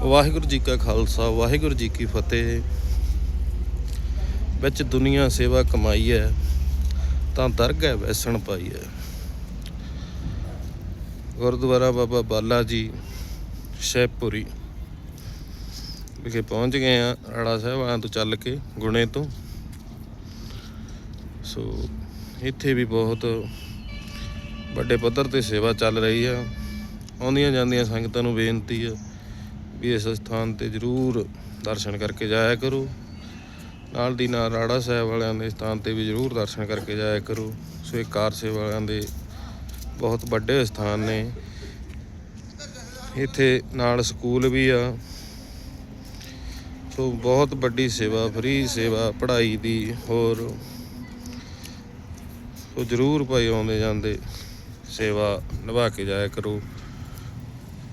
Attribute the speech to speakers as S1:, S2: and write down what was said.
S1: ਵਾਹਿਗੁਰੂ ਜੀ ਕਾ ਖਾਲਸਾ, ਵਾਹਿਗੁਰੂ ਜੀ ਕੀ ਫਤਿਹ। ਵਿੱਚ ਦੁਨੀਆ ਸੇਵਾ ਕਮਾਈ ਹੈ, ਤਾਂ ਦਰਗ ਹੈ, ਵੈਸਣ ਪਾਈ ਹੈ। ਗੁਰਦੁਆਰਾ ਬਾਬਾ ਬਾਲਾ ਜੀ ਸ਼ੈਪੁਰੀ ਵਿਖੇ ਪਹੁੰਚ ਗਏ ਆ ਰਾੜਾ ਸਾਹਿਬ ਤੋਂ ਚੱਲ ਕੇ, ਗੁਣੇ ਤੋਂ। ਸੋ, ਇੱਥੇ ਵੀ ਬਹੁਤ ਵੱਡੇ ਪੱਧਰ ਤੇ ਸੇਵਾ ਚੱਲ ਰਹੀ ਆ ਆਉਂਦੀਆਂ ਜਾਂਦੀਆਂ ਸੰਗਤਾਂ ਨੂੰ ਬੇਨਤੀ ਆ ਵੀ ਇਸ ਸਥਾਨ ਤੇ ਜ਼ਰੂਰ ਦਰਸ਼ਨ ਕਰਕੇ ਜਾਇਆ ਕਰੋ। ਨਾਲ ਦੀ ਨਾਲ ਰਾੜਾ ਸਾਹਿਬ ਵਾਲਿਆਂ ਦੇ ਸਥਾਨ ਤੇ ਵੀ ਜ਼ਰੂਰ ਦਰਸ਼ਨ ਕਰਕੇ ਜਾਇਆ ਕਰੋ। ਸੋ ਇਹ ਕਾਰ ਸੇਵਾ ਵਾਲਿਆਂ ਦੇ ਬਹੁਤ ਵੱਡੇ ਸਥਾਨ ਨੇ। ਇੱਥੇ ਨਾਲ ਸਕੂਲ ਵੀ ਆ। ਸੋ ਬਹੁਤ ਵੱਡੀ ਸੇਵਾ, ਫ੍ਰੀ ਸੇਵਾ, ਪੜ੍ਹਾਈ ਦੀ ਹੋਰ ਸੋ ਜ਼ਰੂਰ ਭਾਈ ਆਉਂਦੇ ਜਾਂਦੇ ਸੇਵਾ ਨਿਭਾ ਕੇ ਜਾਇਆ ਕਰੋ।